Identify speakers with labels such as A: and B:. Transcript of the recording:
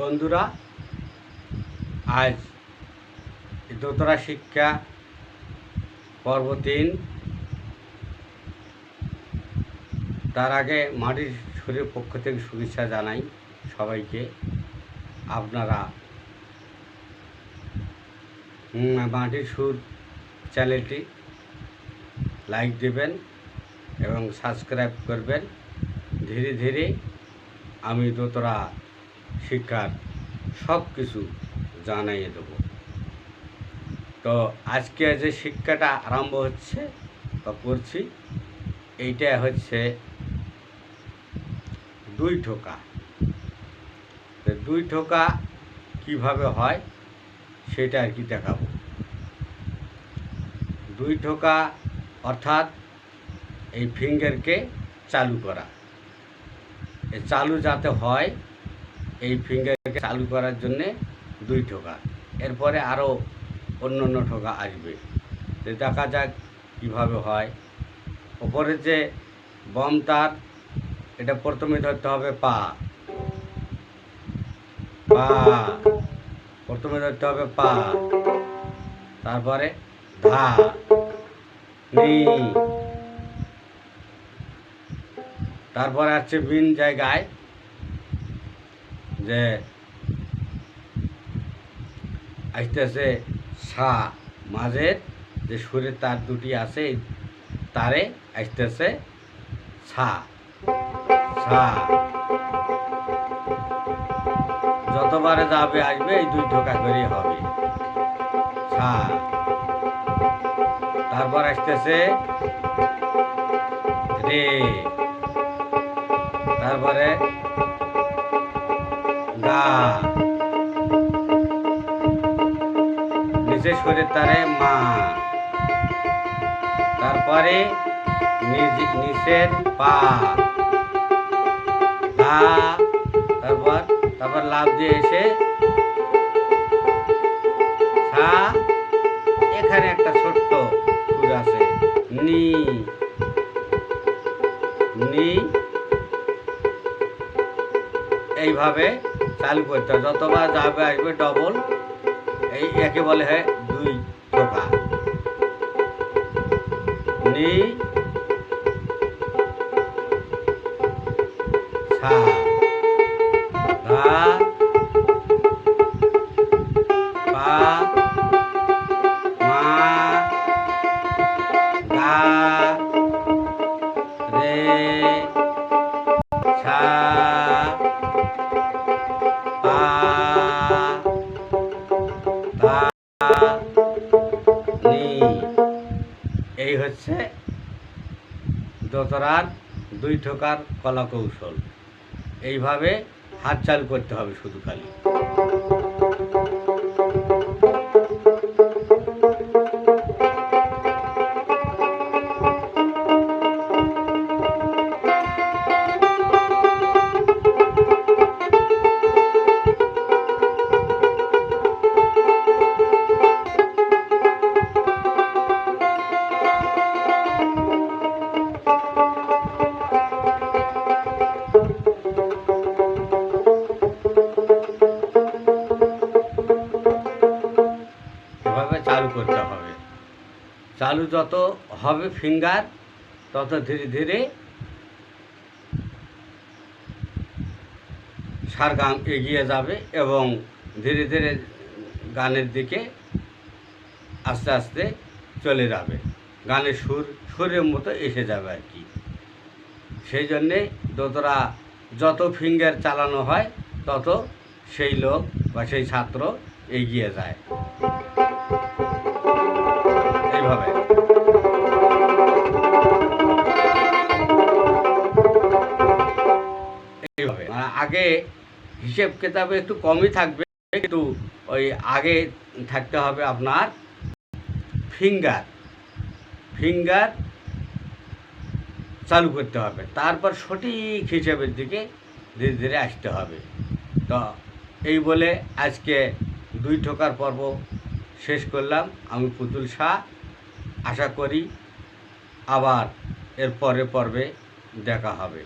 A: বন্ধুরা, আজ দোতরা শিক্ষা পর্ব তিন। তার আগে মাটির শরীর পক্ষ থেকে শুভেচ্ছা জানাই সবাইকে। আপনারা মাটির সুর চ্যানেলটি লাইক দেবেন এবং সাবস্ক্রাইব করবেন। ধীরে ধীরে আমি দোতরা শিক্ষার সব কিছু জানাইয়ে দেব। তো আজকে যে শিক্ষাটা আরম্ভ হচ্ছে বা করছি, এইটা হচ্ছে দুই ঠোকা। দুই ঠোকা কীভাবে হয় সেটা আর কি দেখাবো। দুই ঠোকা অর্থাৎ এই ফিঙ্গারকে চালু করা। চালু যাতে হয় এই ফিঙ্গারকে চালু করার জন্যে দুই ঠোকা। এরপরে আরও অন্য অন্য ঠোকা আসবে। দেখা যাক কীভাবে হয়। ওপরে যে বম তার, এটা প্রথমে ধরতে হবে পা। পা। প্রথমে ধরতে হবে পা। তারপরে ধা তারপরে আছে বিন জায়গায় যে আসতেছে সা মাঝের যে সুরের তার দুটি আছে তারে আসতেছে সা। সা। যতবারে যাবে, আসবে, এই দুই ঢোকা করেই হবে। সা। তারপর আসতেছে রে। তারপরে গা নিচে সরে তারে মা। তারপরে নিচের পা। তারপর তারপর লাভ দিয়ে এসে এখানে একটা ছোট্ট সুর আছে। নি। নি। এইভাবে চালু করতে হবে। যতবার যাবে আসবে ডবল এই একে বলে হয় দুই টোকা। নি সা নি এই হচ্ছে দোতরার দুই ঠোকার কলা কৌশল এইভাবে হাত চালু করতে হবে শুধু খালি। করতে হবে। চালু যত হবে ফিঙ্গার, তত ধীরে ধীরে সার গান এগিয়ে যাবে এবং ধীরে ধীরে গানের দিকে আস্তে আস্তে চলে যাবে। গানের সুর, সুরের মতো এসে যাবে আর কি। সেই জন্যে দোতরা যত ফিঙ্গার চালানো হয়, তত সেই লোক বা সেই ছাত্র এগিয়ে যায়। এইভাবে। এইভাবে আগে হিসেব কেতাবে একটু কমই থাকবে, কিন্তু ওই আগে থাকতে হবে আপনার ফিঙ্গার ফিঙ্গার চালু করতে হবে। তারপর সঠিক হিসেবের দিকে ধীরে ধীরে আসতে হবে। তো এই বলে আজকে দুই ঠোকার পর্ব শেষ করলাম। আমি পুতুল শাহ। আশা করি আবার এর পরে পর্বে দেখা হবে।